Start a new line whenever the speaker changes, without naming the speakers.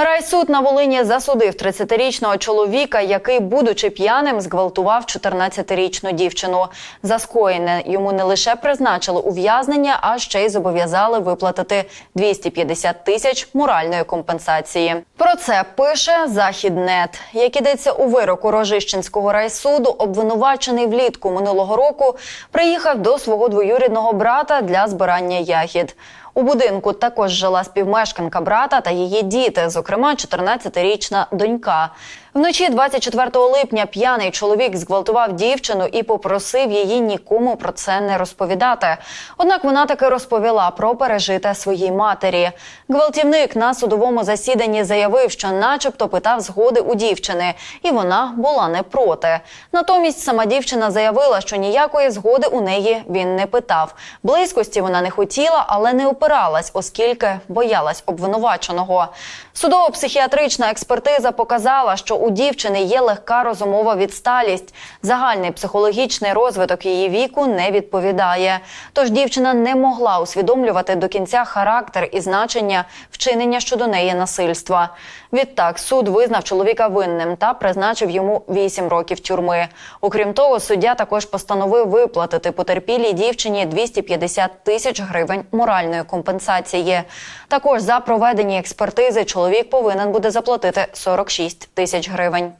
Райсуд на Волині засудив 30-річного чоловіка, який, будучи п'яним, зґвалтував 14-річну дівчину. За скоєне йому не лише призначили ув'язнення, а ще й зобов'язали виплатити 250 тисяч моральної компенсації. Про це пише Західнет. Як ідеться у вироку Рожищенського райсуду, обвинувачений влітку минулого року приїхав до свого двоюрідного брата для збирання ягід. У будинку також жила співмешканка брата та її діти, зокрема 14-річна донька. Вночі 24 липня п'яний чоловік зґвалтував дівчину і попросив її нікому про це не розповідати. Однак вона таки розповіла про пережите своїй матері. Гвалтівник на судовому засіданні заявив, що, начебто, питав згоди у дівчини, і вона була не проти. Натомість сама дівчина заявила, що ніякої згоди у неї він не питав. Близькості вона не хотіла, але не опиралась, оскільки боялась обвинуваченого. Судово-психіатрична експертиза показала, що у дівчини є легка розумова відсталість. Загальний психологічний розвиток її віку не відповідає. Тож дівчина не могла усвідомлювати до кінця характер і значення вчинення щодо неї насильства. Відтак суд визнав чоловіка винним та призначив йому 8 років тюрми. Окрім того, суддя також постановив виплатити потерпілій дівчині 250 тисяч гривень моральної компенсації. Також за проведені експертизи чоловік повинен буде заплатити 46 тисяч гривень.